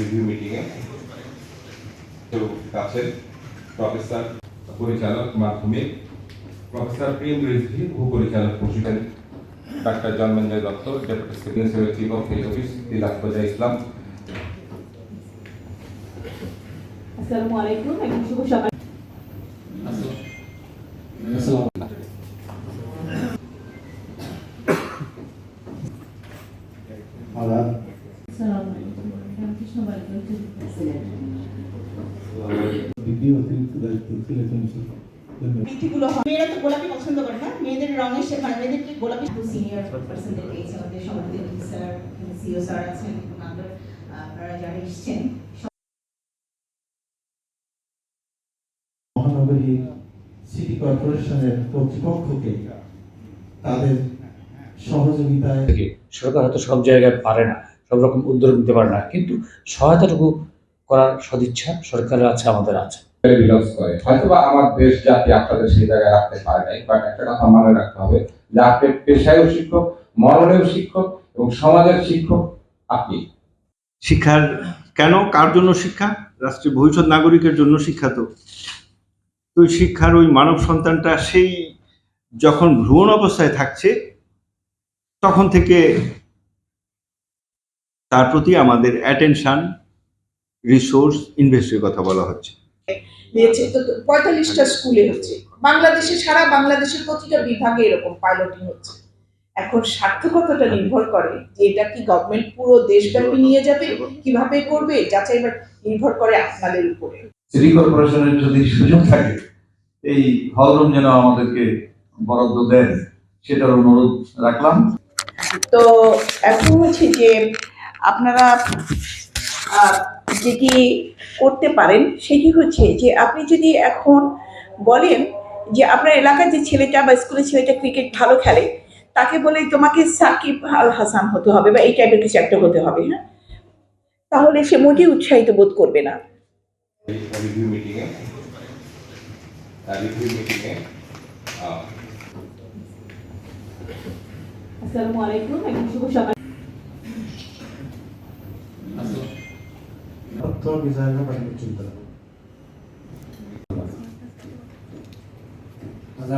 Review মিটিংয়ে কেউ আছেন প্রফেসর পরিচালক মাধ্যমিক প্রফেসর প্রেম রিজভি উপপরিচালক প্রশিক্ষণ doctor Janmenjoy Dutta deputy secretary chief of head office তিলাকবাজা ইসলাম আসসালামু আলাইকুম এবং শুভ সকাল আদাব আসসালামু মেয়েরা তো গোলাপি পছন্দ করে না? মেয়েদের রঙের সে মানে মেয়েদেরকে গোলাপি? সিনিয়র পার্সনদের আমাদের সমাজের স্যার সিও স্যার আছেন আপনারা যারা এসেছেন মহানগরী সিটি কর্পোরেশনের কর্তৃপক্ষকে তাদের সহযোগিতায় সরকার হয়তো সব জায়গায় পারে না। সব রকম উদ্যোগ নিতে পারে না। কিন্তু সহায়তাটুকু করার সদিচ্ছা সরকারের আছে আমাদের আছে। করে। হয়তোবা আমার দেশ জাতি আপনাদের সেই জায়গায় রাখতে পারে নাই বাট একটা কথা মনে রাখতে হবে যে আপনি পেশায়ও শিক্ষক মরণেও শিক্ষক এবং সমাজের শিক্ষক আপনি। শিক্ষার কেন? কার জন্য শিক্ষা? রাষ্ট্রের ভবিষ্যৎ নাগরিকের জন্য শিক্ষা তো। তো ওই শিক্ষার ওই মানব সন্তানটা সেই যখন ভ্রমণ অবস্থায় থাকছে তখন থেকে তার প্রতি আমাদের অ্যাটেনশন রিসোর্স ইনভেস্টের কথা বলা হচ্ছে। দিয়েছে তো পঁয়তাল্লিশটা স্কুলে হচ্ছে। বাংলাদেশে সারা বাংলাদেশের প্রতিটা বিভাগে এরকম পাইলটিং হচ্ছে। এখন সার্থকতাটা নির্ভর করে যে এটা কি গভর্নমেন্ট পুরো দেশব্যাপী নিয়ে যাবে কীভাবে করবে যাচাই বা নির্ভর করে আপনাদের উপরে। সিটি কর্পোরেশনের যদি সুযোগ থাকে এই হলরুম যেন আমাদেরকে বরাদ্দ দেন সেটার অনুরোধ রাখলাম। তো এখন হচ্ছে যে আপনারা যেটি করতে পারেন সেটি হচ্ছে যে আপনি যদি এখন বলেন যে আপনার এলাকার যে ছেলেটা বা স্কুলের ছেলেটা ক্রিকেট ভালো খেলে তাকে বলে তোমাকে সাকিব আল হাসান হতে হবে বা এই টাইপের কিছু একটা হতে হবে হ্যাঁ? তাহলে সে মোটেই উৎসাহিত বোধ করবে না। আসসালামু আলাইকুম শুভ সকাল। ఎంతో నిజాయితీగా పనిపించుంటారు అలా